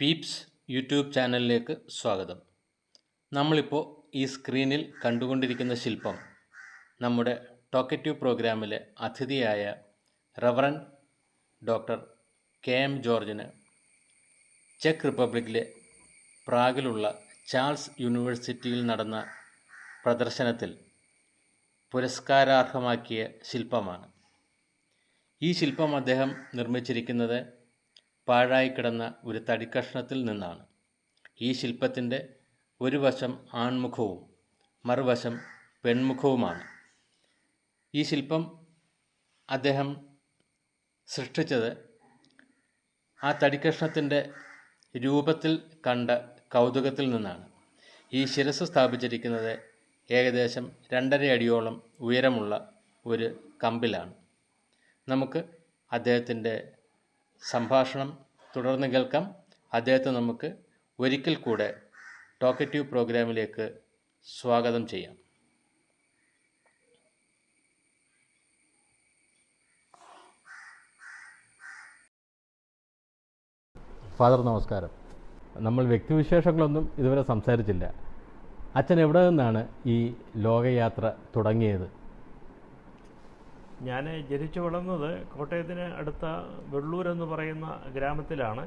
Pepys YouTube ചാനലിലേക്ക് സ്വാഗതം. നമ്മളിപ്പോൾ ഈ സ്ക്രീനിൽ കണ്ടുകൊണ്ടിരിക്കുന്ന ശില്പം നമ്മുടെ ടോക്കറ്റീവ് പ്രോഗ്രാമിലെ അതിഥിയായ റവറൻ ഡോക്ടർ കെ എം ജോർജിന് ചെക്ക് റിപ്പബ്ലിക്കിലെ പ്രാഗിലുള്ള ചാൾസ് യൂണിവേഴ്സിറ്റിയിൽ നടന്ന പ്രദർശനത്തിൽ പുരസ്കാരാർഹമാക്കിയ ശില്പമാണ്. ഈ ശില്പം അദ്ദേഹം നിർമ്മിച്ചിരിക്കുന്നത് പാഴായി കിടന്ന ഒരു തടിക്കഷ്ണത്തിൽ നിന്നാണ്. ഈ ശില്പത്തിന്റെ ഒരു വശം ആൺമുഖവും മറുവശം പെൺമുഖവുമാണ്. ഈ ശില്പം അദ്ദേഹം സൃഷ്ടിച്ചത് ആ തടിക്കഷ്ണത്തിന്റെ രൂപത്തിൽ കണ്ട കൗതുകത്തിൽ നിന്നാണ്. ഈ ശിരസ് സ്ഥാപിച്ചിരിക്കുന്നത് ഏകദേശം രണ്ടര അടിയോളം ഉയരമുള്ള ഒരു കമ്പിലാണ്. നമുക്ക് അദ്ദേഹത്തിന്റെ സംഭാഷണം തുടർന്ന് കേൾക്കാം. അദ്ദേഹത്തെ നമുക്ക് ഒരിക്കൽ കൂടെ ടോക്കറ്റീവ് പ്രോഗ്രാമിലേക്ക് സ്വാഗതം ചെയ്യാം. ഫാദർ നമസ്കാരം. നമ്മൾ വ്യക്തിവിശേഷങ്ങളൊന്നും ഇതുവരെ സംസാരിച്ചില്ല. അച്ഛൻ എവിടെ നിന്നാണ് ഈ ലോകയാത്ര തുടങ്ങിയത്? ഞാൻ ജനിച്ചു വളർന്നത് കോട്ടയത്തിന് അടുത്ത വെള്ളൂർ എന്ന് പറയുന്ന ഗ്രാമത്തിലാണ്.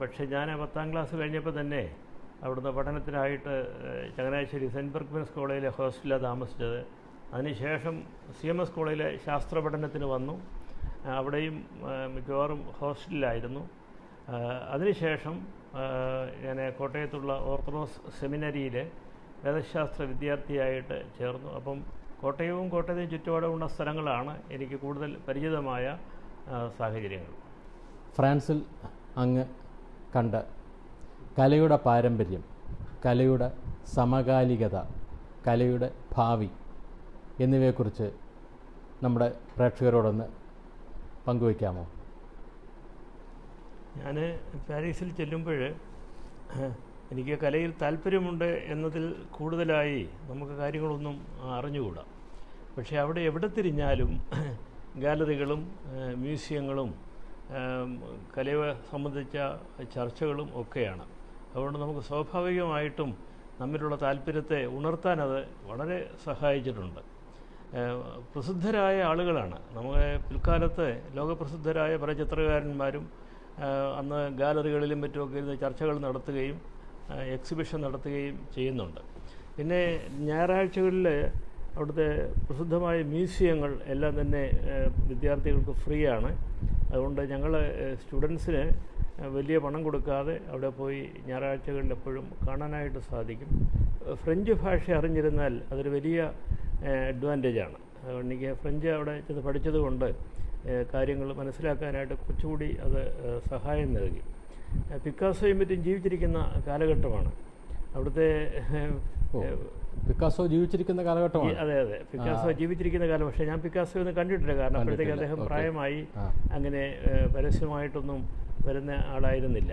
പക്ഷേ ഞാൻ പത്താം ക്ലാസ് കഴിഞ്ഞപ്പോൾ തന്നെ അവിടുന്ന് പഠനത്തിനായിട്ട് ചങ്ങനാശ്ശേരി സെന്റ് ബർഗ്മൻസ് കോളേജിലെ ഹോസ്റ്റലിലാണ് താമസിച്ചത്. അതിനുശേഷം സി എം എസ് കോളേജിലെ ശാസ്ത്ര പഠനത്തിന് വന്നു. അവിടെയും മിക്കവാറും ഹോസ്റ്റലിലായിരുന്നു. അതിനുശേഷം ഞാൻ കോട്ടയത്തുള്ള ഓർത്തഡോക്സ് സെമിനറിയിൽ വേദശാസ്ത്ര വിദ്യാർത്ഥിയായിട്ട് ചേർന്നു. അപ്പം കോട്ടയവും കോട്ടയത്തിന് ചുറ്റുപാടുമുള്ള സ്ഥലങ്ങളാണ് എനിക്ക് കൂടുതൽ പരിചിതമായ സാഹചര്യങ്ങൾ. ഫ്രാൻസിൽ അങ്ങ് കണ്ട കലയുടെ പാരമ്പര്യം കലയുടെ സമകാലികത കലയുടെ ഭാവി എന്നിവയെക്കുറിച്ച് നമ്മുടെ പ്രേക്ഷകരോടൊന്ന് പങ്കുവയ്ക്കാമോ? ഞാൻ പാരീസിൽ ചെല്ലുമ്പോൾ എനിക്ക് കലയിൽ താല്പര്യമുണ്ട് എന്നതിൽ കൂടുതലായി നമുക്ക് കാര്യങ്ങളൊന്നും അറിഞ്ഞുകൂടാ. പക്ഷേ അവിടെ എവിടെ തിരിഞ്ഞാലും ഗാലറികളും മ്യൂസിയങ്ങളും കലയെ സംബന്ധിച്ച ചർച്ചകളും ഒക്കെയാണ്. അതുകൊണ്ട് നമുക്ക് സ്വാഭാവികമായിട്ടും നമ്മിലുള്ള താല്പര്യത്തെ ഉണർത്താൻ അത് വളരെ സഹായിച്ചിട്ടുണ്ട്. പ്രസിദ്ധരായ ആളുകളാണ്. നമ്മുടെ പിൽക്കാലത്ത് ലോകപ്രസിദ്ധരായ പല ചിത്രകാരന്മാരും അന്ന് ഗാലറികളിലും മറ്റുമൊക്കെ ഇരുന്ന് ചർച്ചകൾ നടത്തുകയും എക്സിബിഷൻ നടത്തുകയും ചെയ്യുന്നുണ്ട്. പിന്നെ ഞായറാഴ്ചകളിൽ അവിടുത്തെ പ്രസിദ്ധമായ മ്യൂസിയങ്ങൾ എല്ലാം തന്നെ വിദ്യാർത്ഥികൾക്ക് ഫ്രീ ആണ് അതുകൊണ്ട് ഞങ്ങൾ സ്റ്റുഡൻസിന് വലിയ പണം കൊടുക്കാതെ അവിടെ പോയി ഞായറാഴ്ചകളിൽ എപ്പോഴും കാണാനായിട്ട് സാധിക്കും. ഫ്രഞ്ച് ഭാഷ അറിഞ്ഞിരുന്നാൽ അതൊരു വലിയ അഡ്വാന്റേജാണ് അതുകൊണ്ട് എനിക്ക് ഫ്രഞ്ച് അവിടെ ചെന്ന് പഠിച്ചതുകൊണ്ട് കാര്യങ്ങൾ മനസ്സിലാക്കാനായിട്ട് കുറച്ചുകൂടി അത് സഹായം നൽകി. പിക്കാസോയും മറ്റും ജീവിച്ചിരിക്കുന്ന കാലഘട്ടമാണ്. അവിടുത്തെ പിക്കാസോ ജീവിച്ചിരിക്കുന്ന കാലഘട്ടമാണ്. അതെ അതെ. പിക്കാസോ ജീവിച്ചിരിക്കുന്ന കാലം. പക്ഷേ ഞാൻ പിക്കാസോ ഒന്നും കണ്ടിട്ടില്ല. കാരണം അപ്പോഴത്തേക്ക് അദ്ദേഹം പ്രായമായി അങ്ങനെ പരസ്യമായിട്ടൊന്നും വരുന്ന ആളായിരുന്നില്ല.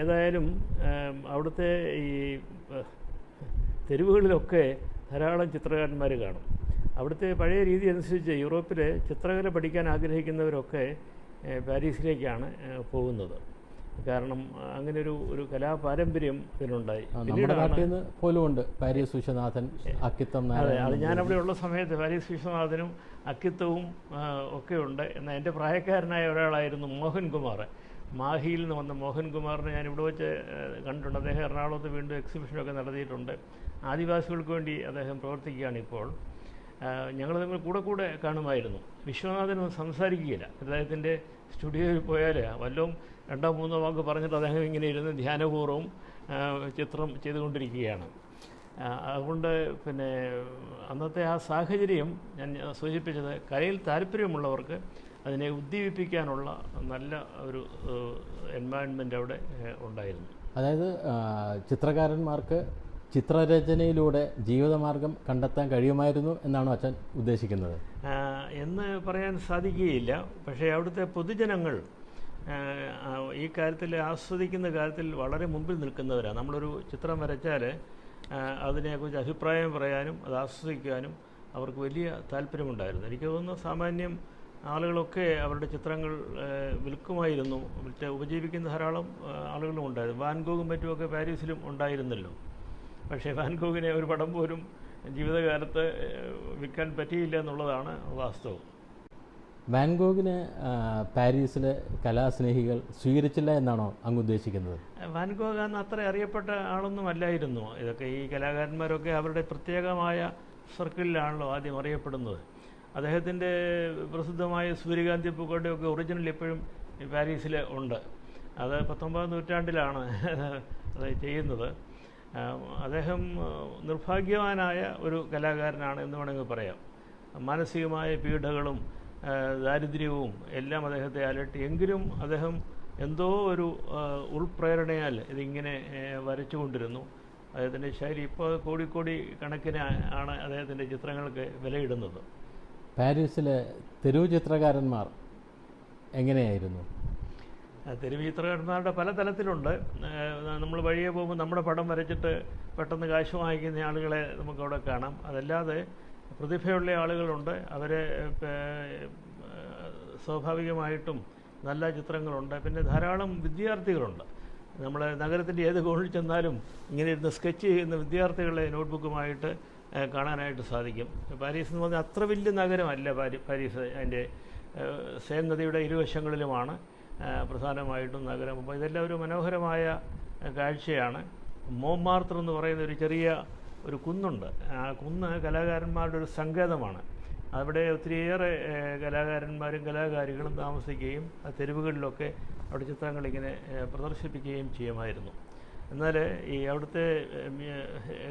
ഏതായാലും അവിടുത്തെ ഈ തെരുവുകളിലൊക്കെ ധാരാളം ചിത്രകാരന്മാർ കാണും. അവിടുത്തെ പഴയ രീതി അനുസരിച്ച് യൂറോപ്പിൽ ചിത്രകല പഠിക്കാൻ ആഗ്രഹിക്കുന്നവരൊക്കെ പാരീസിലേക്കാണ് പോകുന്നത്. കാരണം അങ്ങനെ ഒരു ഒരു കലാപാരമ്പര്യം ഇതിനുണ്ടായി പോലുമുണ്ട് പോലും ഉണ്ട് പാരീസ് വിശ്വനാഥൻ അക്കിത്തം അതെ അത് ഞാനവിടെ ഉള്ള സമയത്ത് പാരീസ് വിശ്വനാഥനും അക്കിത്തവും ഒക്കെയുണ്ട് ഒക്കെ ഉണ്ട് എന്നാൽ എന്റെ പ്രായക്കാരനായ ഒരാളായിരുന്നു മോഹൻകുമാർ മാഹിയിൽ നിന്ന് വന്ന മോഹൻകുമാറിനെ ഞാൻ ഇവിടെ വെച്ച് കണ്ടിട്ടുണ്ട്. അദ്ദേഹം എറണാകുളത്ത് വീണ്ടും എക്സിബിഷനൊക്കെ നടത്തിയിട്ടുണ്ട്. ആദിവാസികൾക്ക് വേണ്ടി അദ്ദേഹം പ്രവർത്തിക്കുകയാണ് ഇപ്പോൾ. ഞങ്ങൾ തമ്മിൽ കൂടെ കൂടെ കാണുമായിരുന്നു. വിശ്വനാഥനൊന്നും സംസാരിക്കുകയില്ല. അദ്ദേഹത്തിന്റെ സ്റ്റുഡിയോയിൽ പോയാൽ വല്ലതും രണ്ടോ മൂന്നോ വാക്ക് പറഞ്ഞിട്ട് അദ്ദേഹം ഇങ്ങനെ ഇരുന്ന് ധ്യാനപൂർവം ചിത്രം ചെയ്തുകൊണ്ടിരിക്കുകയാണ്. അതുകൊണ്ട് പിന്നെ അന്നത്തെ ആ സാഹചര്യം ഞാൻ സൂചിപ്പിച്ചത് കലയിൽ താല്പര്യമുള്ളവർക്ക് അതിനെ ഉദ്ദീപിപ്പിക്കാനുള്ള നല്ല ഒരു എൻവയൺമെന്റ് അവിടെ ഉണ്ടായിരുന്നു. അതായത് ചിത്രകാരന്മാർക്ക് ചിത്രരചനയിലൂടെ ജീവിതമാർഗം കണ്ടെത്താൻ കഴിയുമായിരുന്നു എന്നാണ് അച്ഛൻ ഉദ്ദേശിക്കുന്നത്? എന്ന് പറയാൻ സാധിക്കുകയില്ല. പക്ഷേ അവിടുത്തെ പൊതുജനങ്ങൾ ഈ കാര്യത്തിൽ ആസ്വദിക്കുന്ന കാര്യത്തിൽ വളരെ മുമ്പിൽ നിൽക്കുന്നവരാണ്. നമ്മളൊരു ചിത്രം വരച്ചാൽ അതിനെക്കുറിച്ച് അഭിപ്രായം പറയാനും അത് ആസ്വദിക്കാനും അവർക്ക് വലിയ താല്പര്യമുണ്ടായിരുന്നു. എനിക്ക് തോന്നുന്നു സാമാന്യം ആളുകളൊക്കെ അവരുടെ ചിത്രങ്ങൾ വിൽക്കുമായിരുന്നു. ഉപജീവിക്കുന്ന ധാരാളം ആളുകളും ഉണ്ടായിരുന്നു. വാൻഗോഗും മറ്റുമൊക്കെ പാരീസിലും ഉണ്ടായിരുന്നല്ലോ. പക്ഷേ വാൻഗോഗിനെ ഒരു പടം പോലും ജീവിതകാലത്ത് വിൽക്കാൻ പറ്റിയില്ല എന്നുള്ളതാണ് വാസ്തവം. വാൻഗോഗിനെ പാരീസിലെ കലാസ്നേഹികൾ സ്വീകരിച്ചില്ല എന്നാണോ അങ്ങ് ഉദ്ദേശിക്കുന്നത്? വാൻഗോഗ് അന്ന് അത്ര അറിയപ്പെട്ട ആളൊന്നും അല്ലായിരുന്നു. ഇതൊക്കെ ഈ കലാകാരന്മാരൊക്കെ അവരുടെ പ്രത്യേകമായ സർക്കിളിലാണല്ലോ ആദ്യം അറിയപ്പെടുന്നത്. അദ്ദേഹത്തിന്റെ പ്രസിദ്ധമായ സൂര്യകാന്തി പൂക്കളുടെയൊക്കെ ഒറിജിനൽ എപ്പോഴും പാരീസിൽ ഉണ്ട്. അത് പത്തൊമ്പതാം നൂറ്റാണ്ടിലാണ് അത് ചെയ്യുന്നത്. അദ്ദേഹം നിർഭാഗ്യവാനായ ഒരു കലാകാരനാണ് എന്ന് വേണമെങ്കിൽ പറയാം. മാനസികമായ പീഡകളും ദാരിദ്ര്യവും എല്ലാം അദ്ദേഹത്തെ അലട്ടി. എങ്കിലും അദ്ദേഹം എന്തോ ഒരു ഉൾപ്രേരണയാൽ ഇതിങ്ങനെ വരച്ചു വരച്ചുകൊണ്ടിരുന്നു. അദ്ദേഹത്തിന്റെ ശൈലി ഇപ്പോൾ കോടിക്കോടി കണക്കിന് ആണ് അദ്ദേഹത്തിന്റെ ചിത്രങ്ങൾക്ക് വിലയിടുന്നത്. പാരീസിലെ തെരുവ് ചിത്രകാരന്മാർ എങ്ങനെയായിരുന്നു? ആ, തെരുവ് ചിത്രകാരന്മാരുടെ പല തലത്തിലുണ്ട്. നമ്മൾ വഴിയെ പോകുമ്പോൾ നമ്മുടെ പടം വരച്ചിട്ട് പെട്ടെന്ന് കാശ് വാങ്ങിക്കുന്ന ആളുകളെ നമുക്കവിടെ കാണാം. അതല്ലാതെ പ്രതിഭയുള്ള ആളുകളുണ്ട്. അവരെ സ്വാഭാവികമായിട്ടും നല്ല ചിത്രങ്ങളുണ്ട്. പിന്നെ ധാരാളം വിദ്യാർത്ഥികളുണ്ട്. നമ്മൾ നഗരത്തിന്റെ ഏത് കോണിൽ ചെന്നാലും ഇങ്ങനെ ഇരുന്ന് സ്കെച്ച് ചെയ്യുന്ന വിദ്യാർത്ഥികളെ നോട്ട്ബുക്കുമായിട്ട് കാണാനായിട്ട് സാധിക്കും. പാരീസ് എന്ന് പറഞ്ഞാൽ അത്ര വലിയ നഗരമല്ല പാരി പാരീസ് അതിന്റെ സേൻ നദിയുടെ ഇരുവശങ്ങളിലുമാണ്. പ്രധാനമായിട്ടും നഗരം. അപ്പോൾ ഇതെല്ലാം ഒരു മനോഹരമായ കാഴ്ചയാണ്. മോമാർത്തർ എന്ന് പറയുന്ന ഒരു ചെറിയ ഒരു കുന്നുണ്ട്. ആ കുന്ന് കലാകാരന്മാരുടെ ഒരു സങ്കേതമാണ്. അവിടെ ഒത്തിരിയേറെ കലാകാരന്മാരും കലാകാരികളും താമസിക്കുകയും ആ തെരുവുകളിലൊക്കെ അവിടെ ചിത്രങ്ങൾ ഇങ്ങനെ പ്രദർശിപ്പിക്കുകയും ചെയ്യുമായിരുന്നു. എന്നാൽ ഈ അവിടുത്തെ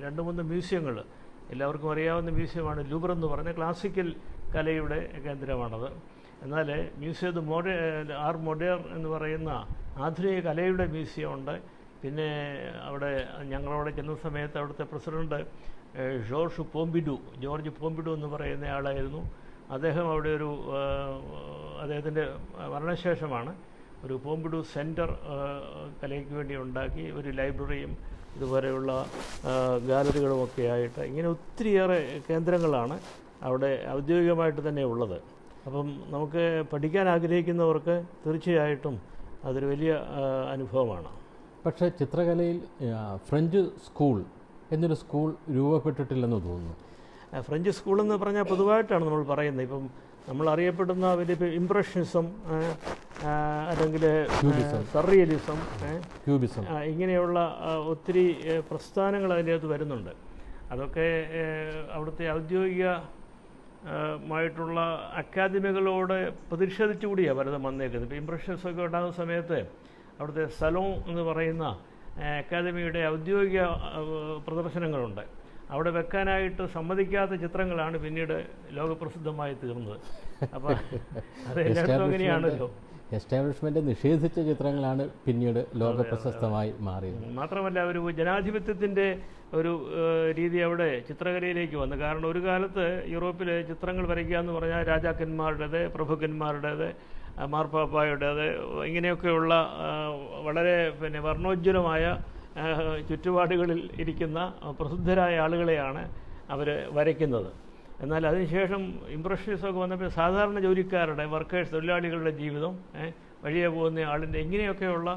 രണ്ട് മൂന്ന് മ്യൂസിയങ്ങൾ എല്ലാവർക്കും അറിയാവുന്ന മ്യൂസിയമാണ് ലൂബർ എന്ന് പറഞ്ഞ ക്ലാസിക്കൽ കലയുടെ കേന്ദ്രമാണത്. എന്നാൽ മ്യൂസിയം ദ മോഡേ ആർ മൊഡേർ എന്ന് പറയുന്ന ആധുനിക കലയുടെ മ്യൂസിയം ഉണ്ട്. പിന്നെ അവിടെ ഞങ്ങളവിടെ ചെന്ന സമയത്ത് അവിടുത്തെ president Georges Pompidou Georges Pompidou എന്ന് പറയുന്ന ആളായിരുന്നു. അദ്ദേഹം അവിടെ ഒരു അദ്ദേഹത്തിന്റെ മരണശേഷമാണ് ഒരു പോംബിഡു സെന്റർ കലയ്ക്ക് വേണ്ടി ഉണ്ടാക്കി ഒരു ലൈബ്രറിയും ഇതുപോലെയുള്ള ഗാലറികളുമൊക്കെ ആയിട്ട് ഇങ്ങനെ ഒത്തിരിയേറെ കേന്ദ്രങ്ങളാണ് അവിടെ ഔദ്യോഗികമായിട്ട് തന്നെ ഉള്ളത്. അപ്പം നമുക്ക് പഠിക്കാൻ ആഗ്രഹിക്കുന്നവർക്ക് തീർച്ചയായിട്ടും അതൊരു വലിയ അനുഭവമാണ്. പക്ഷേ ചിത്രകലയിൽ ഫ്രഞ്ച് സ്കൂൾ എന്നൊരു സ്കൂൾ രൂപപ്പെട്ടിട്ടില്ലെന്ന് തോന്നുന്നു. ഫ്രഞ്ച് സ്കൂൾ എന്ന് പറഞ്ഞാൽ പൊതുവായിട്ടാണ് നമ്മൾ പറയുന്നത്. ഇപ്പം നമ്മൾ അറിയപ്പെടുന്ന വലിയ ഇംപ്രഷനിസം അല്ലെങ്കിൽ. സർറിയലിസം ക്യൂബിസം ഇങ്ങനെയുള്ള ഒത്തിരി പ്രസ്ഥാനങ്ങൾ അതിന്റെ അകത്ത് വരുന്നുണ്ട്. അതൊക്കെ അവിടുത്തെ ഔദ്യോഗിക മായിട്ടുള്ള അക്കാദമികളോട് പ്രതിഷേധിച്ചുകൂടിയാണ് ഭരതം വന്നേക്കുന്നത്. ഇപ്പോൾ ഇംപ്രഷൻസ് ഒക്കെ ഉണ്ടാകുന്ന സമയത്ത് അവിടുത്തെ സലോൺ എന്ന് പറയുന്ന അക്കാദമിയുടെ ഔദ്യോഗിക പ്രദർശനങ്ങളുണ്ട്. അവിടെ വെക്കാനായിട്ട് സമ്മതിക്കാത്ത ചിത്രങ്ങളാണ് പിന്നീട് ലോകപ്രസിദ്ധമായി തീർന്നത്. അപ്പം അത് എല്ലായിടത്തും അങ്ങനെയാണല്ലോ. എസ്റ്റാബ്ലിഷ്മെന്റ് നിഷേധിച്ച ചിത്രങ്ങളാണ് പിന്നീട് ലോക പ്രശസ്തമായി മാറിയത്. മാത്രമല്ല ഒരു ജനാധിപത്യത്തിന്റെ ഒരു രീതി അവിടെ ചിത്രകലയിലേക്ക് വന്നു. കാരണം ഒരു കാലത്ത് യൂറോപ്പിൽ ചിത്രങ്ങൾ വരയ്ക്കുക എന്ന് പറഞ്ഞാൽ രാജാക്കന്മാരുടേത് പ്രഭുക്കന്മാരുടേത് മാർപ്പാപ്പായുടേത് ഇങ്ങനെയൊക്കെയുള്ള വളരെ പിന്നെ വർണോജ്വലമായ ചുറ്റുപാടുകളിൽ ഇരിക്കുന്ന പ്രസിദ്ധരായ ആളുകളെയാണ് അവർ വരയ്ക്കുന്നത്. എന്നാൽ അതിനുശേഷം ഇംപ്രഷനിസമൊക്കെ വന്നപ്പോൾ സാധാരണ ജോലിക്കാരുടെ വർക്കേഴ്സ് തൊഴിലാളികളുടെ ജീവിതം വഴിയെ പോകുന്ന ആളിന്റെ ഇങ്ങനെയൊക്കെയുള്ള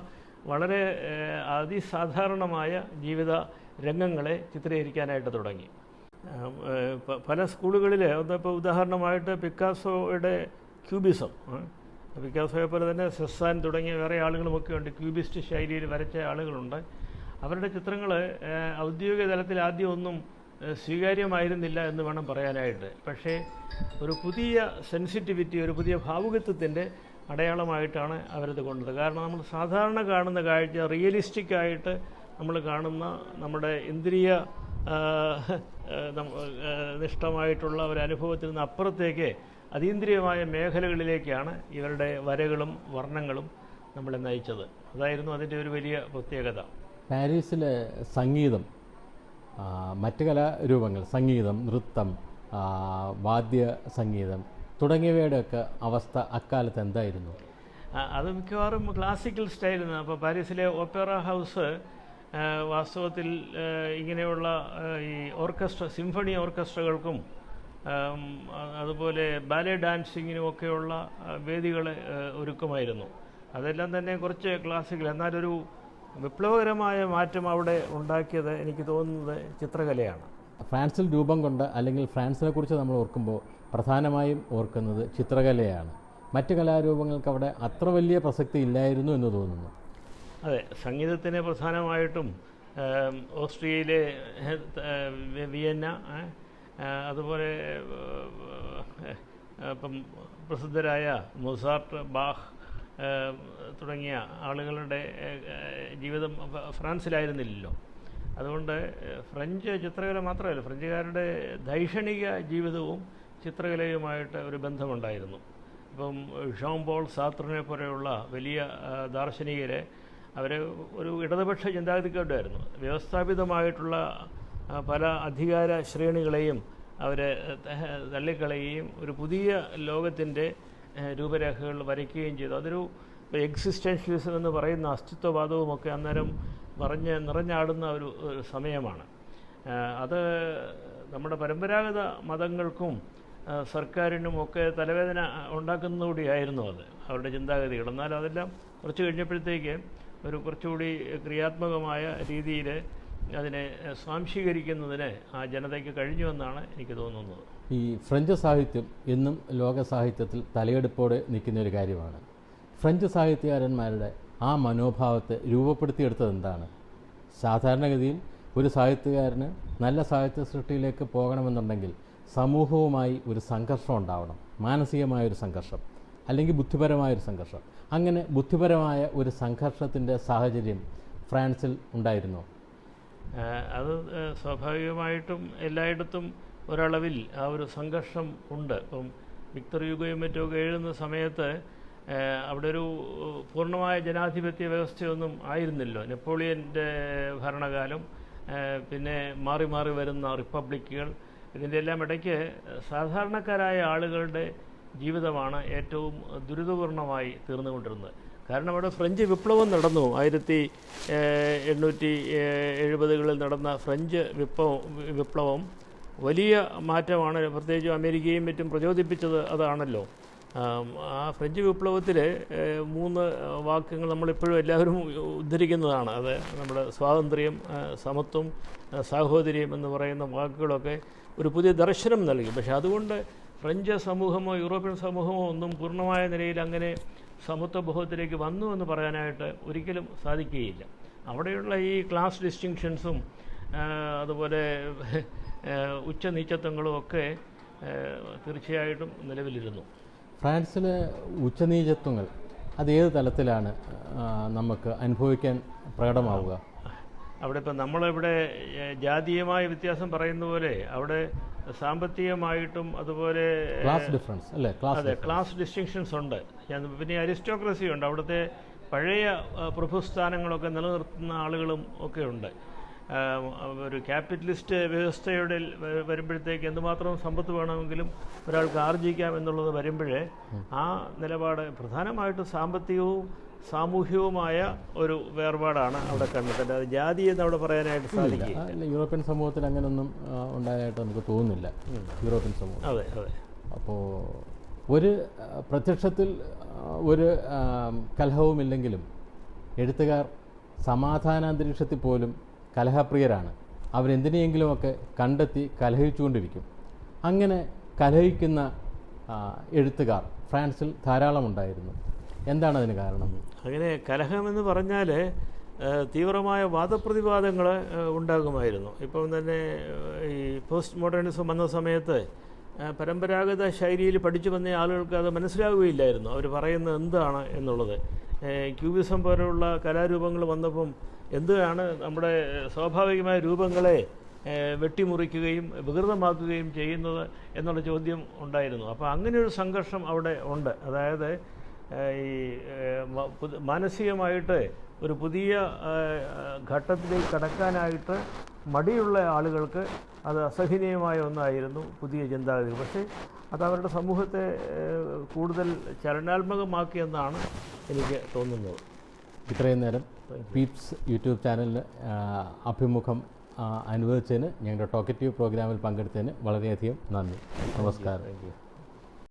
വളരെ അതിസാധാരണമായ ജീവിത രംഗങ്ങളെ ചിത്രീകരിക്കാനായിട്ട് തുടങ്ങി. പല സ്കൂളുകളിൽ ഒന്നിപ്പോൾ ഉദാഹരണമായിട്ട് പിക്കാസോയുടെ ക്യൂബിസം പിക്കാസോയെ പോലെ തന്നെ സെസ്സാൻ തുടങ്ങിയ വേറെ ആളുകളുമൊക്കെ ഉണ്ട് ക്യൂബിസ്റ്റ് ശൈലിയിൽ വരച്ച ആളുകളുണ്ട്. അവരുടെ ചിത്രങ്ങൾ ഔദ്യോഗിക തലത്തിൽ ആദ്യം ഒന്നും ഏഹ്, സ്വീകാര്യമായിരുന്നില്ല എന്ന് വേണം പറയാനായിട്ട്. പക്ഷേ ഒരു പുതിയ സെൻസിറ്റിവിറ്റി ഒരു പുതിയ ഭാവുകത്വത്തിന്റെ അടയാളമായിട്ടാണ് അവരത് കൊണ്ടത്. കാരണം നമ്മൾ സാധാരണ കാണുന്ന കാഴ്ച റിയലിസ്റ്റിക് ആയിട്ട് നമ്മൾ കാണുന്ന നമ്മുടെ ഇന്ദ്രിയ നിഷ്ഠമായിട്ടുള്ള ഒരു അനുഭവത്തിൽ നിന്ന് അപ്പുറത്തേക്ക് അതീന്ദ്രിയമായ മേഖലകളിലേക്കാണ് ഇവരുടെ വരകളും വർണങ്ങളും നമ്മളെ നയിച്ചത്. അതായിരുന്നു അതിന്റെ ഒരു വലിയ പ്രത്യേകത. പാരീസിലെ സംഗീതം മറ്റ് കലാരൂപങ്ങൾ സംഗീതം നൃത്തം വാദ്യ സംഗീതം തുടങ്ങിയവയുടെയൊക്കെ അവസ്ഥ അക്കാലത്ത് എന്തായിരുന്നു? അത് മിക്കവാറും ക്ലാസിക്കൽ സ്റ്റൈലിൽ അപ്പോൾ പാരീസിലെ ഓപ്പറ ഹൗസ് വാസ്തവത്തിൽ ഇങ്ങനെയുള്ള ഈ ഓർക്കസ്ട്ര സിംഫണി ഓർക്കസ്ട്രകൾക്കും അതുപോലെ ബാലെ ഡാൻസിങ്ങിനും ഒക്കെയുള്ള വേദികൾ ഒരുക്കുമായിരുന്നു. അതെല്ലാം തന്നെ കുറച്ച് ക്ലാസിക്കൽ എന്നാലൊരു വിപ്ലവകരമായ മാറ്റം അവിടെ ഉണ്ടാക്കിയത് എനിക്ക് തോന്നുന്നത് ചിത്രകലയാണ്. ഫ്രാൻസിൽ രൂപം കൊണ്ട് അല്ലെങ്കിൽ ഫ്രാൻസിനെ കുറിച്ച് നമ്മൾ ഓർക്കുമ്പോൾ പ്രധാനമായും ഓർക്കുന്നത് ചിത്രകലയാണ്. മറ്റ് കലാരൂപങ്ങൾക്ക് അവിടെ അത്ര വലിയ പ്രസക്തി ഇല്ലായിരുന്നു എന്ന് തോന്നുന്നു. അതെ സംഗീതത്തിന് പ്രധാനമായിട്ടും ഓസ്ട്രിയയിലെ വിയന്ന അതുപോലെ ഇപ്പം പ്രസിദ്ധരായ മൊസാർട്ട് ബാഹ് തുടങ്ങിയ ആളുകളുടെ ജീവിതം ഫ്രാൻസിലായിരുന്നില്ലല്ലോ. അതുകൊണ്ട് ഫ്രഞ്ച് ചിത്രകല മാത്രമല്ല ഫ്രഞ്ചുകാരുടെ ദൈക്ഷണിക ജീവിതവും ചിത്രകലയുമായിട്ട് ഒരു ബന്ധമുണ്ടായിരുന്നു. ഇപ്പം ഷോം പോൾ സാത്രനെ പോലെയുള്ള വലിയ ദാർശനികരെ അവർ ഒരു ഇടതുപക്ഷ ചിന്താഗതിക്കാരുമായിരുന്നു വ്യവസ്ഥാപിതമായിട്ടുള്ള പല അധികാര ശ്രേണികളെയും അവരെ തള്ളിക്കളയുകയും ഒരു പുതിയ ലോകത്തിന്റെ രൂപരേഖകൾ വരയ്ക്കുകയും ചെയ്തു. അതൊരു എക്സിസ്റ്റൻഷ്യലിസം എന്ന് പറയുന്ന അസ്തിത്വവാദവും ഒക്കെ അന്നേരം നിറഞ്ഞ് നിറഞ്ഞാടുന്ന ഒരു സമയമാണ്. അത് നമ്മുടെ പരമ്പരാഗത മതങ്ങൾക്കും സർക്കാരിനും ഒക്കെ തലവേദന ഉണ്ടാക്കുന്നതുകൂടിയായിരുന്നു അത്. അവരുടെ ചിന്താഗതികൾ. എന്നാൽ അതെല്ലാം കുറച്ച് കഴിഞ്ഞപ്പോഴത്തേക്ക് ഒരു കുറച്ചുകൂടി ക്രിയാത്മകമായ രീതിയിൽ അതിനെ സ്വാംശീകരിക്കുന്നതിന് ആ ജനതയ്ക്ക് കഴിഞ്ഞുവെന്നാണ് എനിക്ക് തോന്നുന്നത്. ഈ ഫ്രഞ്ച് സാഹിത്യം എന്നും ലോക സാഹിത്യത്തിൽ തലയെടുപ്പോടെ നിൽക്കുന്ന ഒരു കാര്യമാണ്. ഫ്രഞ്ച് സാഹിത്യകാരന്മാരുടെ ആ മനോഭാവത്തെ രൂപപ്പെടുത്തിയെടുത്തത് എന്താണ്? സാധാരണഗതിയിൽ ഒരു സാഹിത്യകാരന് നല്ല സാഹിത്യ സൃഷ്ടിയിലേക്ക് പോകണമെന്നുണ്ടെങ്കിൽ സമൂഹവുമായി ഒരു സംഘർഷം ഉണ്ടാവണം. മാനസികമായൊരു സംഘർഷം അല്ലെങ്കിൽ ബുദ്ധിപരമായൊരു സംഘർഷം. അങ്ങനെ ബുദ്ധിപരമായ ഒരു സംഘർഷത്തിന്റെ സാഹചര്യം ഫ്രാൻസിൽ ഉണ്ടായിരുന്നു? അത് സ്വാഭാവികമായിട്ടും എല്ലായിടത്തും ഒരളവിൽ ആ ഒരു സംഘർഷം ഉണ്ട്. ഇപ്പം വിക്ടർ യുഗയും മറ്റുമൊക്കെ എഴുതുന്ന സമയത്ത് അവിടെ ഒരു പൂർണമായ ജനാധിപത്യ വ്യവസ്ഥയൊന്നും ആയിരുന്നില്ലോ. നെപ്പോളിയന്റെ ഭരണകാലം പിന്നെ മാറി മാറി വരുന്ന റിപ്പബ്ലിക്കുകൾ ഇതിന്റെ എല്ലാം ഇടയ്ക്ക് സാധാരണക്കാരായ ആളുകളുടെ ജീവിതമാണ് ഏറ്റവും ദുരിതപൂർണമായി തീർന്നുകൊണ്ടിരുന്നത്. കാരണം അവിടെ ഫ്രഞ്ച് വിപ്ലവം നടന്നു. ആയിരത്തി എണ്ണൂറ്റി എഴുപതുകളിൽ നടന്ന ഫ്രഞ്ച് വിപ്ലവം വിപ്ലവം വലിയ മാറ്റമാണ്. പ്രത്യേകിച്ചും അമേരിക്കയും മറ്റും പ്രചോദിപ്പിച്ചത് അതാണല്ലോ. ആ ഫ്രഞ്ച് വിപ്ലവത്തിൽ മൂന്ന് വാക്യങ്ങൾ നമ്മളിപ്പോഴും എല്ലാവരും ഉദ്ധരിക്കുന്നതാണ്. അത് നമ്മുടെ സ്വാതന്ത്ര്യം സമത്വം സാഹോദര്യം എന്ന് പറയുന്ന വാക്കുകളൊക്കെ ഒരു പുതിയ ദർശനം നൽകി. പക്ഷെ അതുകൊണ്ട് ഫ്രഞ്ച് സമൂഹമോ യൂറോപ്യൻ സമൂഹമോ ഒന്നും പൂർണമായ നിലയിൽ അങ്ങനെ സമത്വബോധത്തിലേക്ക് വന്നു എന്ന് പറയാനായിട്ട് ഒരിക്കലും സാധിക്കുകയില്ല. അവിടെയുള്ള ഈ ക്ലാസ് ഡിസ്റ്റിങ്ഷൻസും അതുപോലെ ഉച്ചനീചത്വങ്ങളും ഒക്കെ തീർച്ചയായിട്ടും നിലവിലിരുന്നു. ഫ്രാൻസിലെ ഉച്ചനീചത്വങ്ങൾ അത് ഏത് തലത്തിലാണ് നമുക്ക് അനുഭവിക്കാൻ പ്രകടമാവുക? അവിടെ ഇപ്പം നമ്മളിവിടെ ജാതീയമായ വ്യത്യാസം പറയുന്ന പോലെ അവിടെ സാമ്പത്തികമായിട്ടും അതുപോലെ ക്ലാസ് ഡിഫറൻസ് അല്ലേ? അതെ ക്ലാസ് ഡിസ്റ്റിങ്ഷൻസ് ഉണ്ട്. ഞാൻ പിന്നെ അരിസ്റ്റോക്രസി ഉണ്ട്. അവിടുത്തെ പഴയ പ്രഭുസ്ഥാനങ്ങളൊക്കെ നിലനിർത്തുന്ന ആളുകളും ഒക്കെ ഉണ്ട്. ഒരു ക്യാപിറ്റലിസ്റ്റ് വ്യവസ്ഥയുടെ വരുമ്പോഴത്തേക്ക് എന്തുമാത്രം സമ്പത്ത് വേണമെങ്കിലും ഒരാൾക്ക് ആർജിക്കാം എന്നുള്ളത് വരുമ്പോഴേ ആ നിലപാട് പ്രധാനമായിട്ടും സാമ്പത്തികവും സാമൂഹികവുമായ ഒരു വേർപാടാണ് അവിടെ കണ്ടെത്തേണ്ടത്. അത് ജാതി എന്ന് അവിടെ പറയാനായിട്ട് സാധിക്കില്ല. യൂറോപ്യൻ സമൂഹത്തിൽ അങ്ങനെയൊന്നും ഉണ്ടായതായിട്ട് നമുക്ക് തോന്നുന്നില്ല. യൂറോപ്യൻ സമൂഹം അതെ അതെ. അപ്പോൾ ഒരു പ്രത്യക്ഷത്തിൽ ഒരു കലഹവുമില്ലെങ്കിലും എഴുത്തുകാർ സമാധാനാന്തരീക്ഷത്തിൽ പോലും കലഹപ്രിയരാണ്. അവരെന്തിനെയെങ്കിലുമൊക്കെ കണ്ടെത്തി കലഹിച്ചുകൊണ്ടിരിക്കും. അങ്ങനെ കലഹിക്കുന്ന എഴുത്തുകാർ ഫ്രാൻസിൽ ധാരാളമുണ്ടായിരുന്നു. എന്താണ് അതിന് കാരണം? അങ്ങനെ കലഹമെന്ന് പറഞ്ഞാൽ തീവ്രമായ വാദപ്രതിവാദങ്ങൾ ഉണ്ടാകുമായിരുന്നു. ഇപ്പം തന്നെ ഈ പോസ്റ്റ് മോഡേണിസം വന്ന സമയത്ത് പരമ്പരാഗത ശൈലിയിൽ പഠിച്ചു വന്ന ആളുകൾക്ക് അത് മനസ്സിലാവുകയില്ലായിരുന്നു. അവർ പറയുന്നത് എന്താണ് എന്നുള്ളത്. ക്യൂബിസം പോലെയുള്ള കലാരൂപങ്ങൾ വന്നപ്പം എന്താണ് നമ്മുടെ സ്വാഭാവികമായ രൂപങ്ങളെ വെട്ടിമുറിക്കുകയും വികൃതമാക്കുകയും ചെയ്യുന്നത് എന്നുള്ള ചോദ്യം ഉണ്ടായിരുന്നു. അപ്പോൾ അങ്ങനെയൊരു സംഘർഷം അവിടെ ഉണ്ട്. അതായത് ഈ മാനസികമായിട്ട് ഒരു പുതിയ ഘട്ടത്തിലേക്ക് കടക്കാനായിട്ട് മടിയുള്ള ആളുകൾക്ക് അത് അസഹനീയമായ ഒന്നായിരുന്നു പുതിയ ചിന്താഗതി. പക്ഷേ അത് അവരുടെ സമൂഹത്തെ കൂടുതൽ ചലനാത്മകമാക്കിയെന്നാണ് എനിക്ക് തോന്നുന്നത്. ഇത്രയും നേരം പീപ്സ് യൂട്യൂബ് ചാനലിന് അഭിമുഖം അനുവദിച്ചതിന് ഞങ്ങളുടെ ടോക്കറ്റീവ് പ്രോഗ്രാമിൽ പങ്കെടുത്തതിന് വളരെയധികം നന്ദി. നമസ്കാരം.